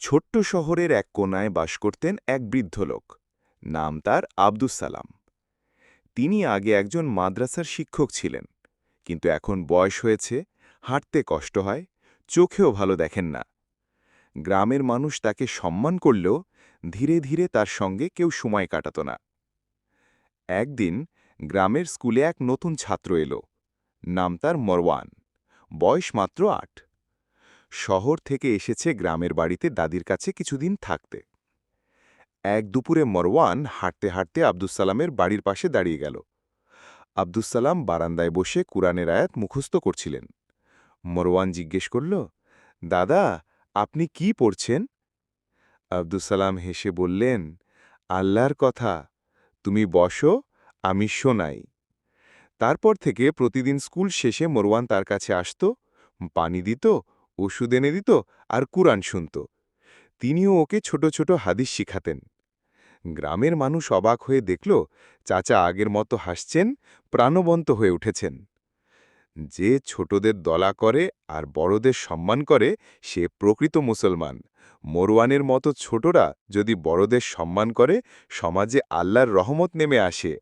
ছোট্ট শহরের এক কোনায় বাস করতেন এক বৃদ্ধ লোক। নাম তার আব্দুস সালাম। তিনি আগে একজন মাদ্রাসার শিক্ষক ছিলেন, কিন্তু এখন বয়স হয়েছে, হাঁটতে কষ্ট হয়, চোখেও ভালো দেখেন না। গ্রামের মানুষ তাকে সম্মান করলেও ধীরে ধীরে তার সঙ্গে কেউ সময় কাটাত না। একদিন গ্রামের স্কুলে এক নতুন ছাত্র এলো, নাম তার মরওয়ান, বয়স মাত্র আট। শহর থেকে এসেছে গ্রামের বাড়িতে দাদির কাছে কিছুদিন থাকতে। এক দুপুরে মরওয়ান হাঁটতে হাঁটতে আব্দুস সালামের বাড়ির পাশে দাঁড়িয়ে গেল। আব্দুস সালাম বারান্দায় বসে কুরআনের আয়াত মুখস্থ করছিলেন। মরওয়ান জিজ্ঞেস করল, দাদা, আপনি কি পড়ছেন? আব্দুস সালাম হেসে বললেন, আল্লাহর কথা, তুমি বসো, আমি শোনাই। তারপর থেকে প্রতিদিন স্কুল শেষে মরওয়ান তার কাছে আসত, পানি দিত ওষুধ এনে দিত আর কুরআন শুনত। তিনিও ওকে ছোট ছোট হাদিস শিখাতেন। গ্রামের মানুষ অবাক হয়ে দেখল, চাচা আগের মতো হাসছেন, প্রাণবন্ত হয়ে উঠেছেন। যে ছোটদের দলা করে আর বড়দের সম্মান করে, সে প্রকৃত মুসলমান। মরওয়ানের মতো ছোটরা যদি বড়দের সম্মান করে, সমাজে আল্লাহর রহমত নেমে আসে।